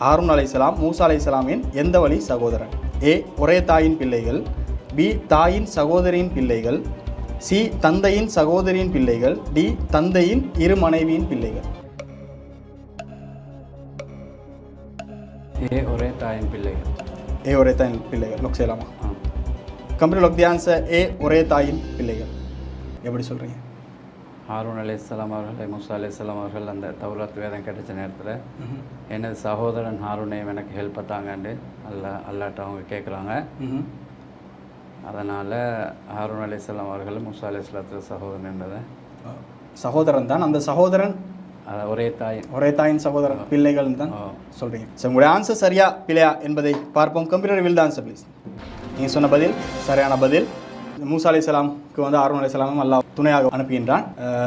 ஹாரூன் அலைஹிஸ்ஸலாம் மூசா அலைஹிஸ்ஸலாமின் எந்த வழி சகோதரன்? ஏ ஒரே தாயின் பிள்ளைகள். பி தாயின் சகோதரியின் பிள்ளைகள். சி தந்தையின் சகோதரியின் பிள்ளைகள். டி தந்தையின் இரு மனைவியின் பிள்ளைகள். ஏ ஒரே தாயின் பிள்ளைகள். ஏ ஒரே தாயின் பிள்ளைகள். லொக் செய்யலாமா? Company lock the answer. ஏ ஒரே தாயின் பிள்ளைகள். எப்படி சொல்கிறீங்க ஹாரூன் அலைஹிஸ்ஸலாம் அவர்கள் முசா அலைஹிஸ்ஸலாம் அவர்கள் அந்த தௌராத் வேதம் கிடைச்ச நேரத்தில் எனது சகோதரன் ஹாரூனையும் எனக்கு ஹெல்ப் பண்ணாங்கன்னு அல்லா அல்லாட்ட அவங்க கேட்குறாங்க அதனால் ஹாரூன் அலைஹிஸ்ஸலாம் அவர்கள் முசா அலைஹிஸ்ஸலாத்து சகோதரன் என்பதை. சகோதரன் தான். அந்த சகோதரன் ஒரே தாய். ஒரே தாயின் சகோதரன் பிள்ளைகள் தான். ஆ. சொல்றீங்க. சரி உங்களுடைய ஆன்சர் சரியா பிள்ளையா என்பதை பார்ப்போம். கம்ப்யூட்டர் வில் ஆன்சர் ப்ளீஸ் நீங்கள் சொன்ன பதில் சரியான பதில். மூசா அலி சலாமுக்கு வந்து ஆர்வன் அலி சலாமும் அல்லாஹ் துணையாக அனுப்புகின்றான்.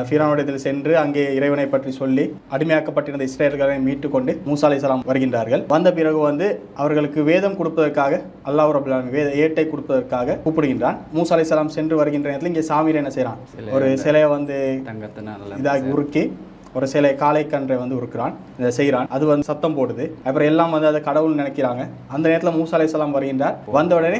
ஃபீரானுடையத்தில் சென்று அங்கே இறைவனை பற்றி சொல்லி அடிமையாக்கப்பட்டிருந்த இஸ்ரேல்களை மீட்டு கொண்டு மூசா அலி சலாம் வருகின்றார்கள். வந்த பிறகு வந்து அவர்களுக்கு வேதம் கொடுப்பதற்காக அல்லாஹ் ரபுல் ஆலமீன் வேத ஏட்டை கொடுப்பதற்காக கூப்பிடுகின்றான். மூசா அலி சலாம் சென்று வருகின்ற நேரத்தில் இங்கே சாமீர் என்ன செய்கிறான் ஒரு சிலையை வந்து இதாகி உருக்கி ஒரு சிலை காளை கன்றை வந்து உருக்குறான். இதை செய்கிறான். அது வந்து சத்தம் போடுது. அப்புறம் எல்லாம் வந்து அதை கடவுள் நினைக்கிறாங்க. அந்த நேரத்தில் மூசா அலைஹிஸ்ஸலாம் வருகின்றார். வந்த உடனே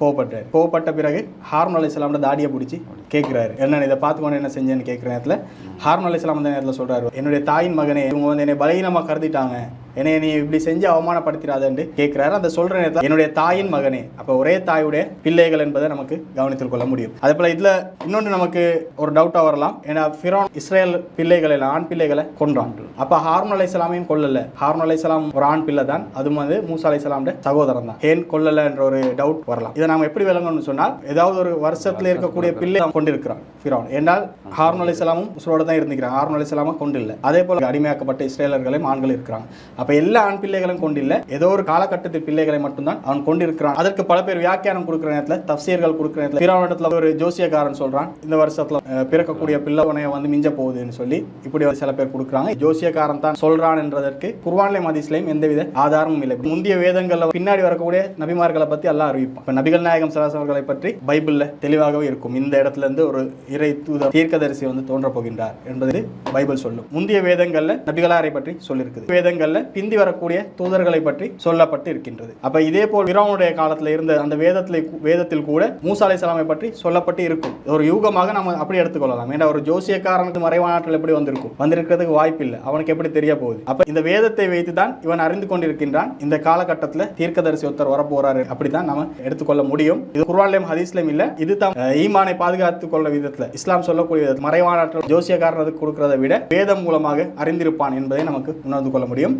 கோவப்பட்டார். கோவப்பட்ட பிறகு ஹார்மன் அலைஹிஸ்ஸலாமோட தாடியை பிடிச்சி கேட்குறாரு என்ன இதை பார்த்துக்கொண்டு என்ன செஞ்சேன்னு கேட்குற நேரத்தில் ஹார்மன் அலைஹிஸ்ஸலாம் அந்த நேரத்தில் சொல்கிறாரு என்னுடைய தாயின் மகனே இவங்க வந்து என்னை பலகீனமாக கருதிட்டாங்க. என்னை நீ இப்படி செஞ்சு அவமானப்படுத்திடாதன்னு கேட்கிறாரு அந்த சொல்ற நேரத்தில் என்னுடைய தாயின் மகனே. அப்போ ஒரே தாயுடைய பிள்ளைகள் என்பதை நமக்கு கவனித்துக் கொள்ள முடியும். அதே போல இதுல இன்னொன்று நமக்கு ஒரு டவுட்டாக வரலாம். ஏன்னா ஃபிரோன் இஸ்ரேல் பிள்ளைகளை ஆண் பிள்ளைகளை கொன்றான் அப்போ ஹார்மன் அலைசலாமையும் கொல்லல. ஹார்மன் அலைஹிஸ்ஸலாம் ஒரு ஆண் பிள்ளை தான். அது வந்து மூசா அலைஹிஸ்ஸலாமுடைய சகோதரன் தான். ஏன் கொல்லல என்ற ஒரு டவுட் வரலாம். இதை நாம எப்படி விளங்கணும்னு சொன்னால் ஏதாவது ஒரு வருஷத்துல இருக்கக்கூடிய பிள்ளை கொண்டிருக்கிறான் ஃபிரோன். ஏன்னால் ஹார்மன் அலைஹிஸ்ஸலாமும் உசுரோட தான் இருந்திருக்கிறான். ஹார்மன் அலைஹிஸ்ஸலாமா கொண்டு இல்லை அதே போல அடிமையாக்கப்பட்ட இஸ்ரேலர்களையும் ஆண்கள் இருக்கிறாங்க. அப்ப எல்லா ஆண் பிள்ளைகளும் கொண்டில்லை ஏதோ ஒரு காலகட்டத்தில் பிள்ளைகளை மட்டும்தான் அவன் கொண்டிருக்கிறான். அதற்கு பல பேர் வியாக்கியானம் கொடுக்குற நேரத்தில் தப்சீர்கள் கொடுக்குற நேரத்தில் பிறவனிடத்துல ஒரு ஜோசியக்காரன் சொல்றான் இந்த வருஷத்துல பிறக்கக்கூடிய பிள்ளவனையை வந்து மிஞ்ச போகுதுன்னு சொல்லி இப்படி ஒரு சில பேர் கொடுக்குறாங்க. ஜோசியக்காரன் தான் சொல்றான் என்றதற்கு குர்வான்லை மதிஸ்லையும் எந்தவித ஆதாரமும் இல்லை. முந்தைய வேதங்கள்ல பின்னாடி வரக்கூடிய நபிமார்களை பத்தி எல்லாம் அறிவிப்பான். இப்ப நபிகள் நாயகம் சராசவர்களை பற்றி பைபிள்ல தெளிவாகவே இருக்கும். இந்த இடத்துல இருந்து ஒரு இறை தூதர் தீர்க்கதரிசி வந்து தோன்ற போகின்றார் என்பது பைபிள் சொல்லும். முந்தைய வேதங்கள்ல நபிகளாரை பற்றி சொல்லியிருக்குது வேதங்கள்ல பிந்தி வரக்கூடிய தூதர்களை பற்றி சொல்லப்பட்டு இருக்கின்றது. அப்ப இதே போல் பிறவனுடைய காலத்தில் இருந்த அந்த வேதத்தில் வேதத்தில் கூட மூசா சலாமை பற்றி சொல்லப்பட்டு இருக்கும். ஒரு யூகமாக நம்ம அப்படி எடுத்துக்கொள்ளலாம். ஏன்னா ஒரு ஜோசியக்காரனுக்கு மறைவானாற்றல் எப்படி வந்திருக்கும்? வந்திருக்கிறதுக்கு வாய்ப்பு இல்லை. அவனுக்கு எப்படி தெரிய போகுது? அப்ப இந்த வேதத்தை வைத்து தான் இவன் அறிந்து கொண்டிருக்கின்றான். இந்த காலகட்டத்தில் தீர்க்கதரிசி ஒருத்தர் வரப்போறாரு. அப்படிதான் நம்ம எடுத்துக்கொள்ள முடியும். இது குர்ஆன்லயும் ஹதீஸ்லயும் இல்ல. இது தான் ஈமானை பாதுகாத்துக் கொள்ள விதத்துல இஸ்லாம் சொல்லக்கூடிய விதத்துல மறைவானாற்றல் ஜோசியக்காரனுக்கு கொடுக்கிறத விட வேதம் மூலமாக அறிந்திருப்பான் என்பதை நமக்கு உணர்ந்து கொள்ள முடியும்.